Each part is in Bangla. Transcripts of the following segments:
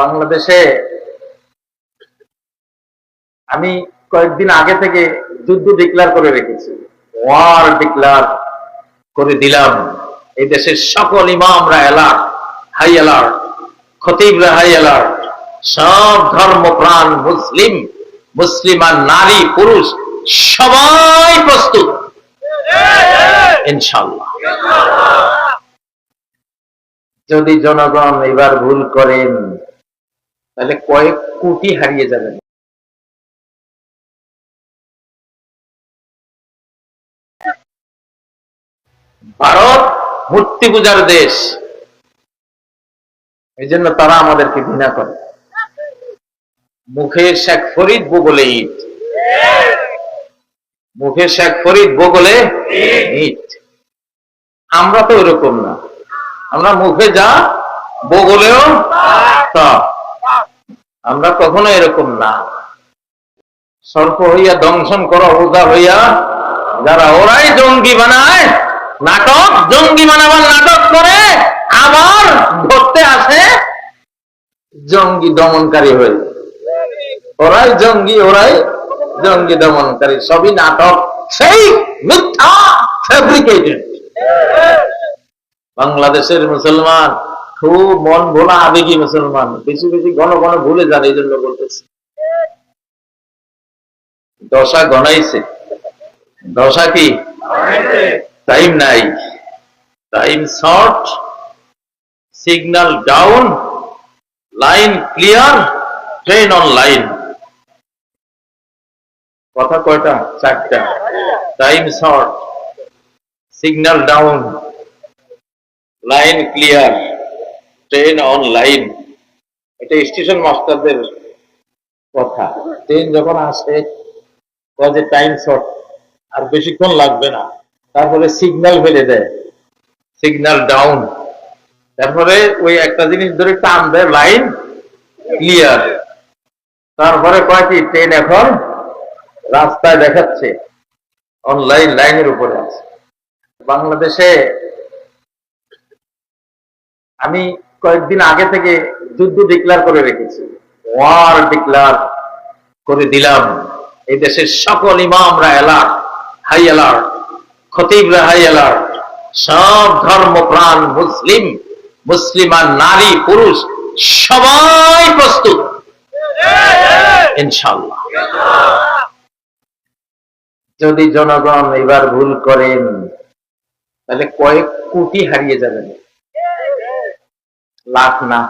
বাংলাদেশে আমি কয়েকদিন আগে থেকে যুদ্ধ ডিক্লার করে রেখেছি। ওয়ার ডিক্লার করে দিলাম। এই দেশের সকল ইমামরা অ্যালার্ট হাই অ্যালার্ট খতিবরা হাই অ্যালার্ট সব ধর্মপ্রাণ মুসলিম মুসলিম আর নারী, পুরুষ, সবাই প্রস্তুত। ইনশাল্লাহ যদি জনগণ এবার ভুল করেন তাহলে কয়েক কোটি হারিয়ে যাবেন ভারত মূর্তি পূজার দেশ। এই জন্য তারা আমাদেরকে ঘৃণা করে। মুখে শেখ ফরিদ, বগলে ইট। মুখে শেখ ফরিদ, বগলে ইট। আমরা তো এরকম না। আমরা মুখে যা, বগলেও তা। আমরা কখনো এরকম না। সর্প হইয়া দংশন করা ওজা হইয়া যারা ওরাই জঙ্গি বানায়, নাটক, জঙ্গি বানাবার নাটক করে, আবার ধরতে আসে জঙ্গি দমনকারী হয়ে। ওরাই জঙ্গি ওরাই জঙ্গি দমনকারী। সবই নাটক, সেই মিথ্যা ফেব্রিকেটেড বাংলাদেশের মুসলমান খুব মন ভোলা আবেগী মুসলমান। বেশি বেশি ঘন ঘন ভুলে যান এই জন্য বলতেছি। দশা গনাইছে। দশা কি? টাইম নাই। Time short signal down line clear train on line কথা কয়টা? চারটা। Time short signal down line clear train on line এটা স্টেশন মাস্টারদের কথা। ট্রেন যখন আসে যে টাইম শর্ট আর বেশিক্ষণ লাগবে না। তারপরে সিগন্যাল ফেলে দেয়। সিগন্যাল ডাউন তারপরে ওই একটা জিনিস ধরে টান দেয় লাইন ক্লিয়ার তারপরে কয়েকটি ট্রেন এখন রাস্তায় দেখাচ্ছে। অনলাইন লাইনের উপরে আছে। বাংলাদেশে আমি কয়েকদিন আগে থেকে যুদ্ধ ডিক্লার করে রেখেছি। ওয়ার ডিক্লার করে দিলাম। এই দেশের সকল ইমামরা অ্যালার্ট হাই অ্যালার্ট খতিবরা হাই অ্যালার্ট সব ধর্মপ্রাণ মুসলিম মুসলিম আর নারী, পুরুষ, সবাই প্রস্তুত। ইনশাল্লাহ যদি জনগণ এবার ভুল করেন, তাহলে কয়েক কোটি হারিয়ে যাবেন। লাখ না।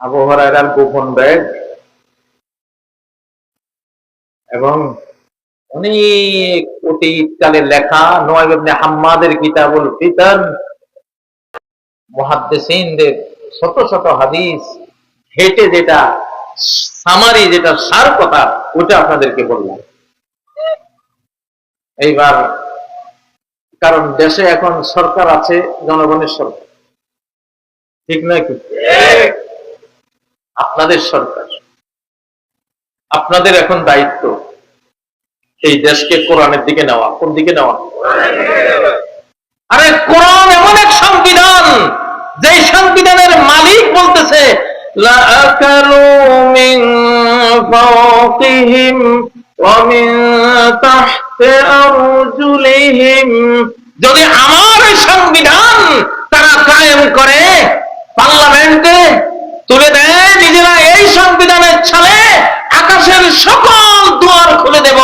আবহাওয়ার গোপন ব্যাগ এবং অনেক অতীতকালের লেখা নোয়াব ইবনে হাম্মাদের কিতাবুল ফিতান মুহাদ্দিসিনদের শত শত হাদিস হেঁটে যেটা, সামারি যেটা, সার কথা, ওটা আপনাদেরকে বললাম। এইবার কারণ দেশে এখন সরকার আছে, জনগণের সরকার। ঠিক না কি? আপনাদের সরকার। আপনাদের এখন দায়িত্ব এই দেশকে কোরআনের দিকে নেওয়া। কোন দিকে নেওয়া? আরে কোরআন এমন এক সংবিধান যে সংবিধানের মালিক বলতেছে, লা আকালু মিন ফাওকিহিম ومن تحت أرجلهم যদি আমার এই সংবিধান তারা কায়েম করে পার্লামেন্টে তুলে দেয় নিজেরা এই সংবিধানের ছালে আকাশের সকল দুয়ার খুলে দেব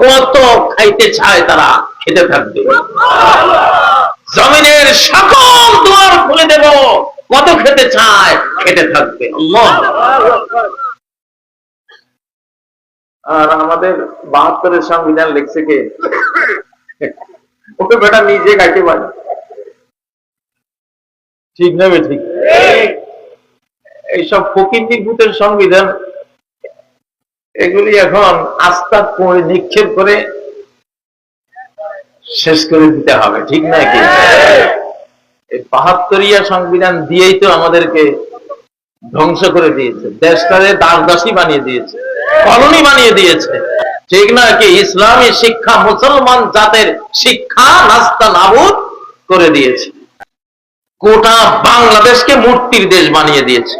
কত খাইতে চায় তারা খেতে থাকবে জমিনের সকল দুয়ার খুলে দেব কত খেতে চায় খেতে থাকবে আল্লাহ আর আমাদের বাহাত্তরের সংবিধান লিখছে কে? ওকে বেটা নিজে গাইতে পারে। ঠিক নেবে ঠিক এইসব ফকির ভূতের সংবিধান? এগুলি এখন আস্থা করে, নিক্ষেপ করে শেষ করে দিতে হবে, ঠিক না কি? এই বাহাত্তরিয়া সংবিধান দিয়েই তো আমাদেরকে ধ্বংস করে দিয়েছে। দেশটারে দাস দাসী বানিয়ে দিয়েছে। কলোনি বানিয়ে দিয়েছে। ঠিক না কি? ইসলামী শিক্ষা মুসলমান জাতের শিক্ষা নাস্তা নাবুদ করে দিয়েছে। গোটা বাংলাদেশকে মূর্তির দেশ বানিয়ে দিয়েছে।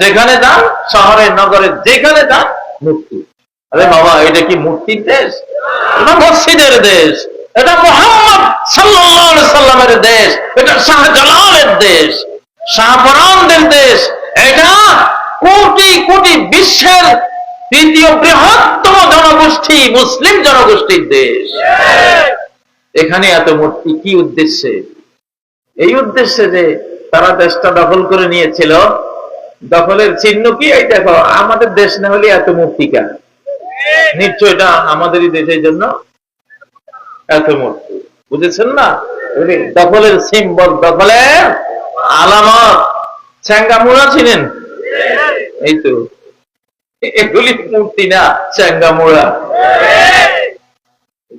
যেখানে যান, শহরে, নগরে, যেখানে যান, মূর্তি। আরে বাবা, এটা কি মূর্তির দেশ? এটা মসজিদের দেশ। এটা মোহাম্মদ সাল্লাল্লাহু সাল্লামের দেশ। এটা শাহজালালের দেশ। শাহপরানদের দেশ। এটা কোটি কোটি বিশ্বের তৃতীয় বৃহত্তম জনগোষ্ঠী মুসলিম জনগোষ্ঠীর দেশ। এখানে এত মূর্তি কি উদ্দেশ্যে? এই উদ্দেশ্যে যে তারা দেশটা দখল করে নিয়েছিল, দখলের চিহ্ন কি? এই দেখো, আমাদের দেশ না হলে এত মূর্তি কেন? নিশ্চয় এটা আমাদেরই দেশের জন্য এত মূর্তি। বুঝেছেন না? দখলের সিম্বল দখলের আলামত। চ্যাঙ্গামুড়া ছিলেন এই এগুলি মূর্তি না, চ্যাঙ্গামুড়া।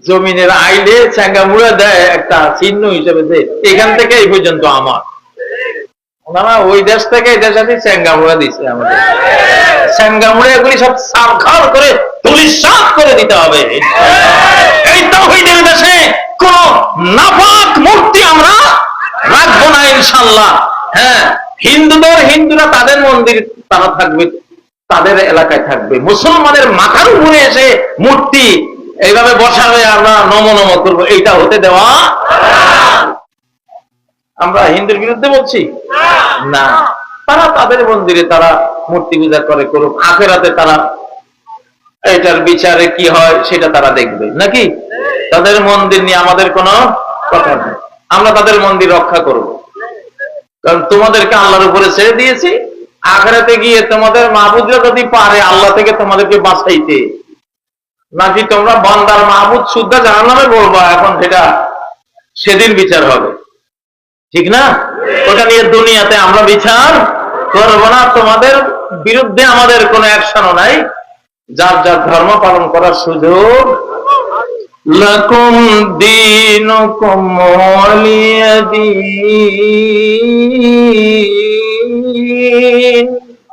জমিনের আইলে চ্যাঙ্গামুড়া দেয় একটা চিহ্ন হিসেবে যে এখান থেকে এই পর্যন্ত আমার। ওনারা ওই দেশ থেকে এই দেশ আছে চ্যাঙ্গামুড়া দিচ্ছে আমাদের। চ্যাঙ্গামুড়া এগুলি সব সাবখাল করে করে দিতে হবে। এই তৌহিদের দেশে কোন নাপাক মূর্তি আমরা রাখব না ইনশাল্লাহ হ্যাঁ হিন্দুদের, হিন্দুরা তাদের মন্দির তারা থাকবে, তাদের এলাকায় থাকবে। মুসলমানের মাথার উপরে এসে মূর্তি এইভাবে বসাবে আমরা নম নম করব, এইটা হতে দেওয়া আমরা হিন্দুর বিরুদ্ধে বলছি? না। তারা তাদের মন্দিরে তারা মূর্তি পূজা করে করুক, আখেরাতে তারা এটার বিচারে কি হয় সেটা তারা দেখবে, নাকি? তাদের মন্দির নিয়ে আমাদের কোনো কথা নেই। আমরা তাদের মন্দির রক্ষা করব। কারণ তোমাদেরকে আল্লাহর উপরে ছেড়ে দিয়েছি আখেরাতে গিয়ে তোমাদের মাহবুদরা যদি পারে আল্লাহ থেকে তোমাদেরকে বাঁচাইতে। নাকি তোমরা বান্দার মাহবুদ শুদ্ধা জানার নামে বলব, এখন সেটা সেদিন বিচার হবে। ঠিক না? ওটা নিয়ে দুনিয়াতে আমরা বিচার করব না। তোমাদের বিরুদ্ধে আমাদের কোনো অ্যাকশনও নাই। যার যার ধর্ম পালন করার সুযোগ লকুম দিন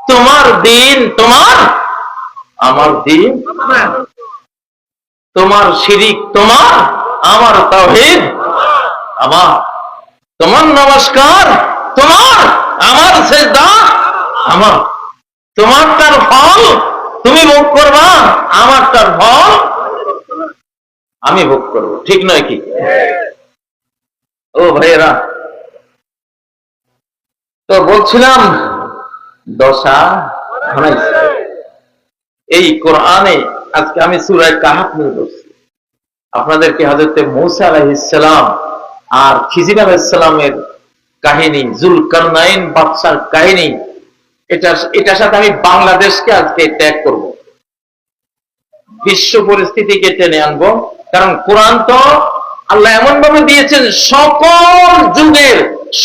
তোমার দিন, তোমার? আমার দিন? তোমার শিরিক তোমার? আমার তাওহীদ? আমার। তোমার নমস্কার তোমার? আমার সেজদা আমার। তোমারটার ফল তুমি ভোগ করবা আমারটার ফল আমি ভোগ করব, ঠিক নয় কি? ও ভাইয়েরা, তো বলছিলাম দশা এই কোরআনে আজকে আমি সুরায় কাহাত নিয়ে বসছি। আপনাদেরকে হাজরতে মৌসা আলাইহিসসালাম আর খিজির আলাইহিসসালামের কাহিনী, জুলকারনাইন বাদশার কাহিনী এটা এটার সাথে আমি বাংলাদেশকে আজকে ত্যাগ করব। বিশ্ব পরিস্থিতিকে টেনে আনব। কারণ কোরআন তো আল্লাহ এমন ভাবে দিয়েছেন সকল যুগের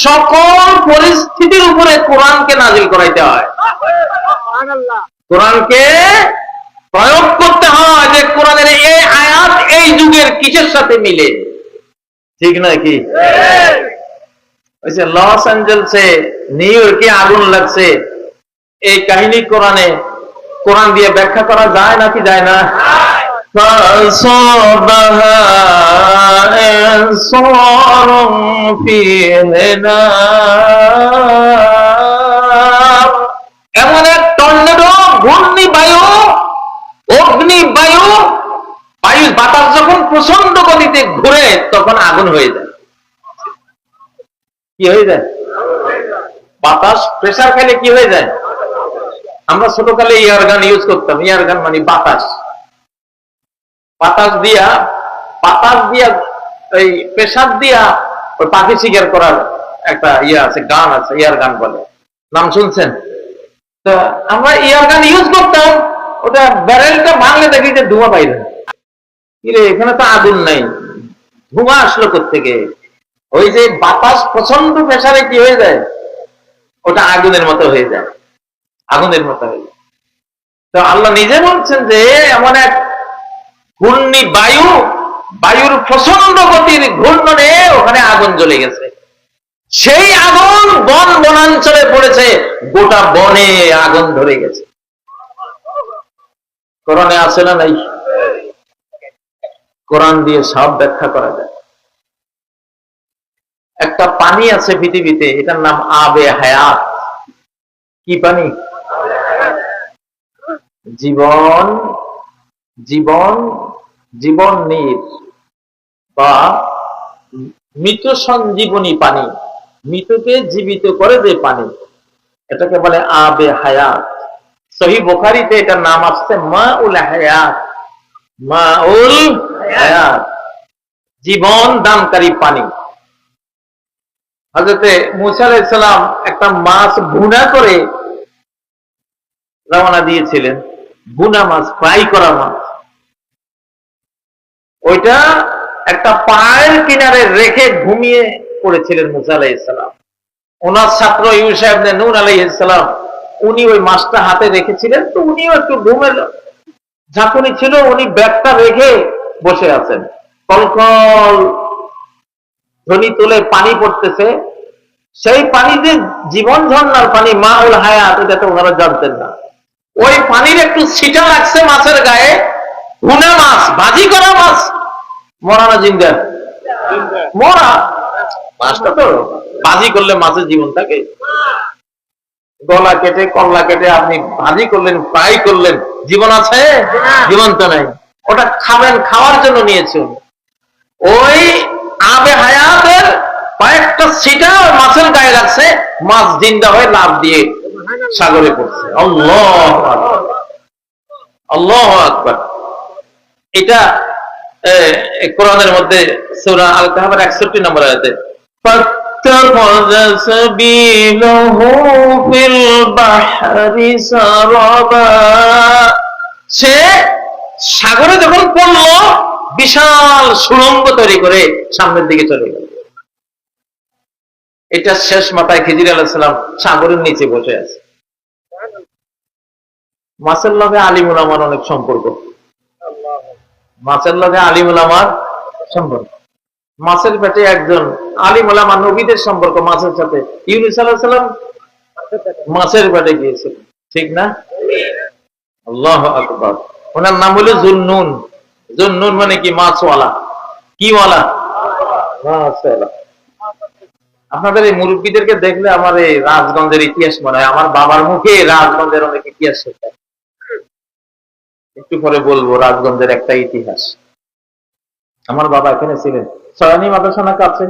সকল পরিস্থিতির উপরে কোরআনকে নাজিল করাইতে হয়। কোরআনকে প্রয়োগ করতে হয় যে কোরআনের এই আয়াত এই যুগের কিসের সাথে মিলে। ঠিক নয় কি? লস অ্যাঞ্জেলসে নিউ ইয়র্কে আগুন লাগছে। এই কাহিনী কোরআনে কোরআন দিয়ে ব্যাখ্যা করা যায় নাকি যায় না? এমন এক টর্নেডো ঘূর্ণি বায়ু অগ্নি বায়ু বায়ু বাতাস যখন প্রচণ্ড গতিতে ঘুরে, তখন আগুন হয়ে যায়। কি হয়ে যায়? বাতাস, প্রেসার খেলে কি হয়ে যায়? আমরা ছোটকালে ইয়ার গান ইউজ করতাম। ইয়ার গান মানে বাতাস। বাতাস দিয়া বাতাস দিয়া ওই প্রেসার দিয়া ওই পাখি শিকার করার একটা ইয়ে আছে, গান আছে, ইয়ার গান বলে। নাম শুনছেন? তো আমরা ইয়ার গান ইউজ করতাম, ওটা ব্যারেলটা ভাঙলে দেখি যে ধোঁয়া বাইরে কিরে, এখানে তো আগুন নাই। ধোঁয়া আসলো থেকে ওই যে বাতাস প্রচণ্ড প্রেসারে কি হয়ে যায়? ওটা আগুনের মতো হয়ে যায়। আগুনের মতো হয়ে যায় তো আল্লাহ নিজে বলছেন যে এমন এক ঘূর্ণি বায়ু, বায়ুর প্রচণ্ড গতির ঘূর্ণনে ওখানে আগুন জ্বলে গেছে। সেই আগুন বন বনাঞ্চলে পড়েছে, গোটা বনে আগুন ধরে গেছে। কোরআনে আছে না নাই? কোরআন দিয়ে সব ব্যাখ্যা করা যায়। একটা পানি আছে পৃথিবীতে, এটার নাম আবে হায়াত। কি পানি? জীবন জীবন জীবন নীর বা মৃত সঞ্জীবনী পানি। মৃতকে জীবিত করে দেয় পানি। এটাকে বলে আবে হায়াত। সহি বোখারিতে এটার নাম আসছে মা উল হায়াত। মা উল হায়াত। জীবন দানকারী পানি। হজরতে মুসা আলাইসালাম একটা মাছ ভুনা করে রওনা দিয়েছিলেন। ভুনা মাছ, ফ্রাই করা মাছ। ওইটা একটা পায়ের কিনারে রেখে ঘুমিয়ে পড়েছিলেন মুসা আলাইসালাম ওনার ছাত্র ইউসাহেব নুন আলাইসালাম উনি ওই মাছটা হাতে রেখেছিলেন, তো উনিও একটু ঘুমের ঝাঁকুনি ছিল, উনি ব্যাগটা রেখে বসে আছেন। কলকল ধ্বনি তুলে পানি পড়তেছে। সেই পানিতে জীবন ঝর্ণার পানি মা উল হায়াত, এটা তো ওনারা জানতেন না। ওই পানির একটু ছিটা লাগছে মাছের গায়ে ভুনা মাছ, ভাজি করা মাছ। মরা না জিন্দা মরা। মাছটা তো ভাজি করলে মাছের জীবন থাকে। গলা কেটে কল্লা কেটে আপনি ভাজি করলেন, ফ্রাই করলেন, জীবন আছে? জীবন তো নাই। ওটা খাবেন, খাওয়ার জন্য নিয়েছে উনি। ওই আবে হায়াতের কয়েকটা সিটা মাছের গায়ে রাখছে, মাছ জিন্দা হয়ে লাভ দিয়ে সাগরে পড়ছে আল্লাহ আকবার। আল্লাহ আকবার এটা এ, এ, কোরআনের মধ্যে সূরা আল কাহাবের 61 নম্বর আয়াতে فاتخذ سبيله في البحر سربا সে সাগরে যখন পড়লো বিশাল সুড়ঙ্গ তৈরি করে সামনের দিকে চলে গেল এটা শেষ মাথায় খিজির আলাহিসাল্লাম সাগরের নিচে বসে আছে মাছের লগে আলিমুল আমার অনেক সম্পর্ক। মাছের লগে আলিমুল আমার সম্পর্ক। মাছের পেটে একজন আলিমুল আমার নবীদের সম্পর্ক মাছের সাথে। ইউনুস আলাহ সাল্লাম মাছের পেটে গিয়েছিল। ঠিক না? আল্লাহ আকবর। ওনার নাম হলো জুন্নুন। জুন্নুন মানে কি? মাছওয়ালা। কি ওয়ালা মাছওয়ালা। আপনাদের এই মুরব্বীদেরকে দেখলে আমার এই রাজগঞ্জের ইতিহাস মনে হয়। আমার বাবার মুখে রাজগঞ্জের অনেক ইতিহাস শেখা একটু পরে বলব, রাজগঞ্জের একটা ইতিহাস। আমার বাবা এখানে ছিলেন। সরানি মাদ্রাসা না কাছে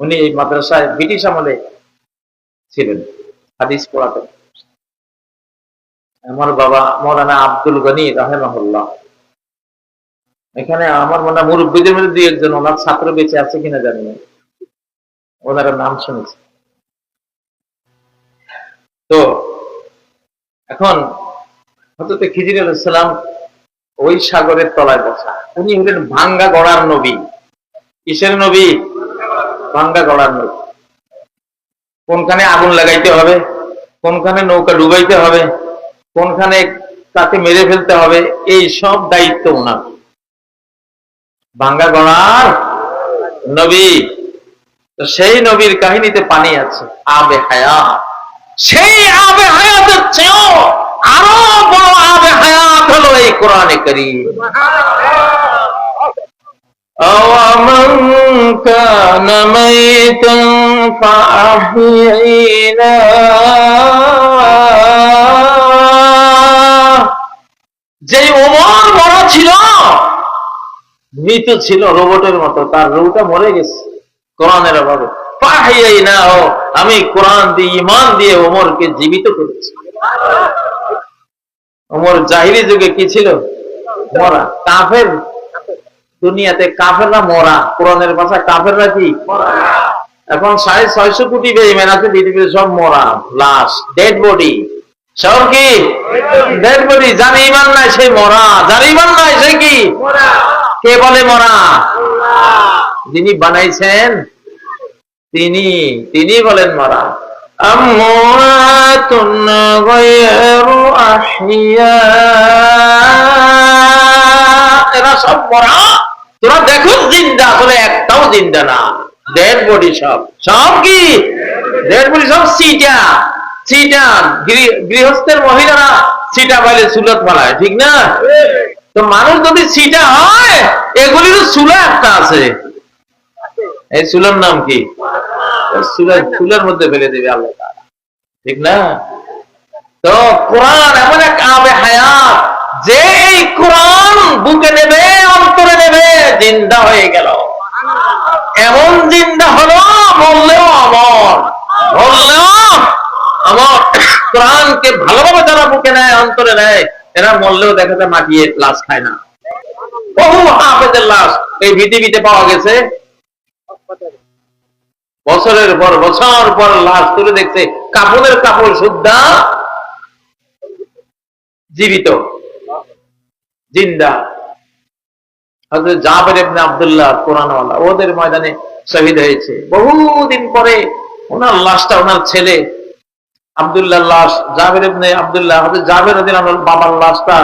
উনি এই মাদ্রাসায় ব্রিটিশ আমলে ছিলেন, হাদিস পড়াতেন। আমার বাবা মৌলানা আব্দুল গনি রাহেমাহুল্লাহ। এখানে আমার মনে হয় মুরব্বীদের মধ্যে দুই একজন, ওনার ছাত্র বেঁচে আছে কিনা জানি না। ওনারা নাম শুনেছি। তো, এখন হজরত খিজির আলাইসালাম ওই সাগরের তলায় বসা। উনি হলেন ভাঙ্গা গড়ার নবী। কিসের নবী? ভাঙ্গা গড়ার নবী। কোনখানে আগুন লাগাইতে হবে? কোনখানে নৌকা ডুবাইতে হবে? কোনখানে তাকে মেরে ফেলতে হবে? এই সব দায়িত্ব ওনার ভাঙ্গা গড়ার নবী। তো সেই নবীর কাহিনীতে পানি আছে। আবে হায়াত। সেই আবে হায়াতের চেয়েও আরো বড় আবে হায়াত হলো এই কোরআনে করিম أَوَمَنْ كَانَ مَيْتًا فَأَحْيَيْنَاهُ যে ওমর মরা ছিল মৃত ছিল রোবটের মতো তার রুটা মরে গেছে কোরআনের অভাবে পাহিয়াই না ও আমি কোরআন দিয়ে ইমান দিয়ে ওমরকে জীবিত করেছি ওমর জাহিরি যুগে কি ছিল? মরা। কাফের দুনিয়াতে কাফেররা মরা। কোরআনের ভাষা কাফেররা কি? এখন সাড়ে ছয়শো কোটি বেইমেন আছে পৃথিবীতে সব মরা। লাশ ডেড বডি সব কি? ডেড বডি যার ইমান নাই সেই মরা। যার ইমান নাই সে কি? কে বলে মরা? যিনি বানাইছেন তিনি তিনি বলেন মরা। أموات غير أحياء এরা সব মরা তোরা দেখো জিন্দা আসলে একটাও জিন্দা না ডেড বডি সব সব কি ডেড বডি সব সিটা সিটা গৃহ- গৃহস্থের মহিলারা সিটা পাইলে সুলত বানায় ঠিক না তো মানুষ যদি সিটা হয় এগুলিরও চুলা একটা আছে এই চুলার নাম কি চুলার মধ্যে ফেলে দেবে আল্লাহ ঠিক না? তো কোরআন এমন এক আবে হায়াত, যে এই কোরআন বুকে নেবে, অন্তরে নেবে, জিন্দা হয়ে গেল। এমন জিন্দা হলো, বললেও অমর। বললেও আমার কোরআনকে ভালোভাবে যারা বুকে নেয়, অন্তরে নেয়, এরা মরলেও দেখা মাটিয়ে লাশ খায় না। বহু হাফেজের লাশ এই পৃথিবীতে পাওয়া গেছে। বছরের পর বছর পর লাশ তুলে দেখছে, কাপড়ের কাপড় শুদ্ধা জীবিত, জিন্দা। জাবের কোরআনওয়ালা, ওদের ময়দানে শহীদ হয়েছে। বহুদিন পরে ওনার লাশটা, ওনার ছেলে আব্দুল্লাহ লাশ, জাবের ইবনে আব্দুল্লাহ জাবের বাবার লাশটা,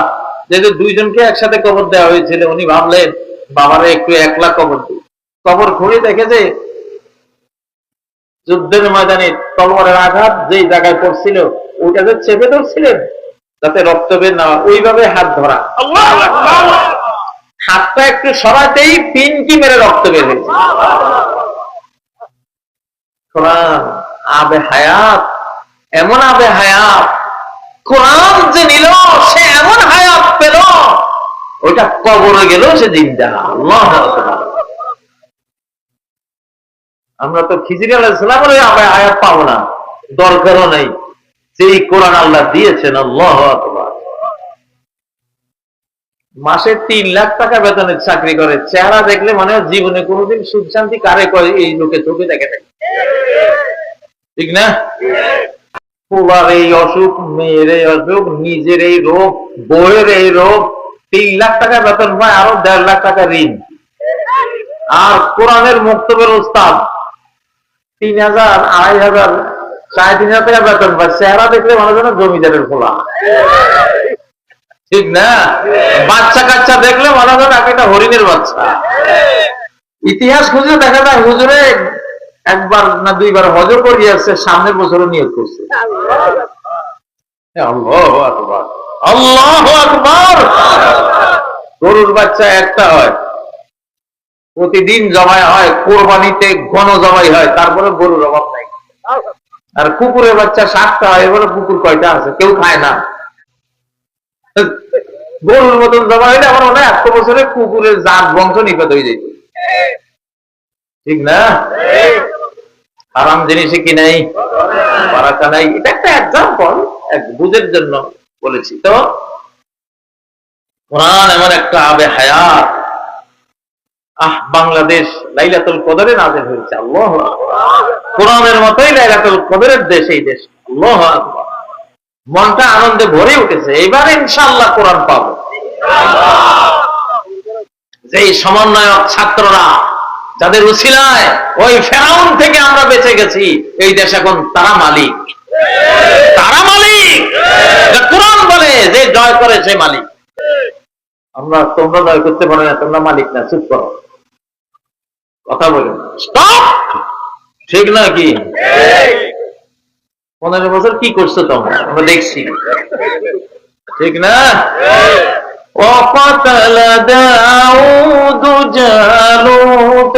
যেহেতু দুইজনকে একসাথে কবর দেওয়া হয়েছিল, উনি ভাবলেন, বাবারে একটু একলা কবর দিই। কবর খুঁড়ে দেখে যে যুদ্ধের ময়দানে তলোয়ারের আঘাত যেই জায়গায় পড়ছিল ওইটাকে চেপে ধরছিলেন? যাতে রক্ত বের না ওইভাবে হাত ধরা। হাতটা একটু সরাতেই পিনকি মেরে রক্ত বের হয়েছে। কোরআন আবে হায়াত এমন আবে হায়াত কোরআন যে নিল সে এমন হায়াত পেল ওইটা কবরে গেল সে জিন্দা। আল্লাহ। আমরা তো খিজির আলাইসালামের ওই আবে হায়াত পাবো না। দরকারও নেই। যেই কোরআন আল্লাহ দিয়েছেন, আল্লাহ মাসে তিন লাখ টাকা বেতনের চাকরি করে। চেহারা দেখলে মনে জীবনে কোনোদিন সুখ শান্তি কারে করে এই লোকে চোখে দেখে নাই ঠিক না? পোলার এই অসুখ, মেয়ের এই অসুখ, নিজের এই রোগ বইয়ের এই রোগ, তিন লাখ টাকা বেতন পায়, আরও দেড় লাখ টাকা ঋণ। আর কোরআনের মুক্তবের উস্তাদ তিন হাজার, আড়াই হাজার, সাড়ে তিন হাজার টাকা বেতন পায়। চেহারা দেখলে মনে হয় যেন জমিদারের খোলা। ঠিক না? বাচ্চা কাচ্চা দেখলে মনে হয় একটা হরিণের বাচ্চা। ইতিহাস খুঁজে দেখা যায় হুজুরে একবার না দুইবার হজর করিয়ে আসছে সামনের বছরও নিয়োগ করছে। আল্লাহ আকবার। আল্লাহ আকবার! গরুর বাচ্চা একটা হয়। প্রতিদিন জমাই হয়, কোরবানিতে ঘন জমাই হয়, তারপরে গরুর অভাব নাই। আর কুকুরের বাচ্চা সাতটা হয়, এবারে কুকুর কয়টা আছে? কেউ খায় না। গরুর মতন জমা হইলে আমার মনে হয় একশো বছরে কুকুরের জাত বংশ নিপাত হয়ে যেত ঠিক না? আরাম জিনিসে কি নাই? বারাকা নাই। এটা একটা এক্সাম্পল এক বুঝের জন্য বলেছি। তো কোরআন এমন একটা আবে হায়াত আহ, বাংলাদেশ লাইলাতুল কদরে নাজেল হয়েছে। আল্লাহ কোরআনের মতোই লাইলাতুল কদরের দেশ এই দেশ। আল্লাহ মনটা আনন্দে ভরে উঠেছে। এবার ইনশাআল্লাহ কোরআন পাবো। যেই সমন্বয়ক ছাত্ররা, যাদের উছিলায় ওই ফেরাউন থেকে আমরা বেঁচে গেছি, এই দেশ এখন তারা মালিক। তারা মালিক। কোরআন বলে, যে জয় করে সে মালিক। আমরা তোমরা জয় করতে পারো না তোমরা মালিক না চুপ করো কথা বলো স্টপ ঠিক না কি পনেরো বছর কি করছো তোমরা আমরা দেখছি ঠিক না وقتل داود جالوت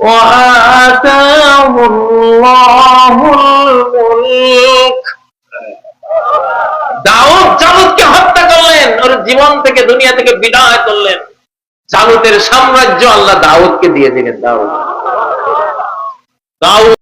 وآتاه الله الملك দাউদ জালুদকে হত্যা করলেন, ওর জীবন থেকে, দুনিয়া থেকে বিদায় করলেন। জালুতের সাম্রাজ্য আল্লাহ দাউদকে দিয়ে দিলেন, দাউদ। দাউদ